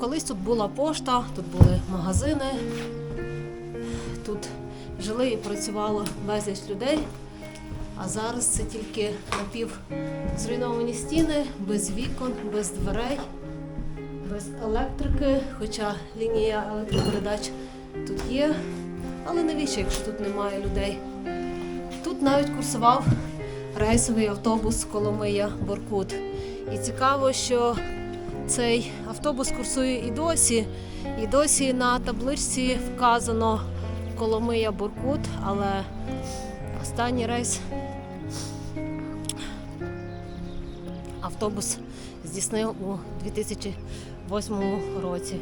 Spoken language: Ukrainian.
Колись тут була пошта, тут були магазини, тут жили і працювало безліч людей. А зараз це тільки напів зруйновані стіни, без вікон, без дверей, без електрики, хоча лінія електропередач тут є. Але навіщо, якщо тут немає людей? Тут навіть курсував рейсовий автобус Коломия Боркут. І цікаво, що цей автобус курсує і досі. І досі на табличці вказано Коломия Буркут, але останній рейс автобус здійснив у 2008 році.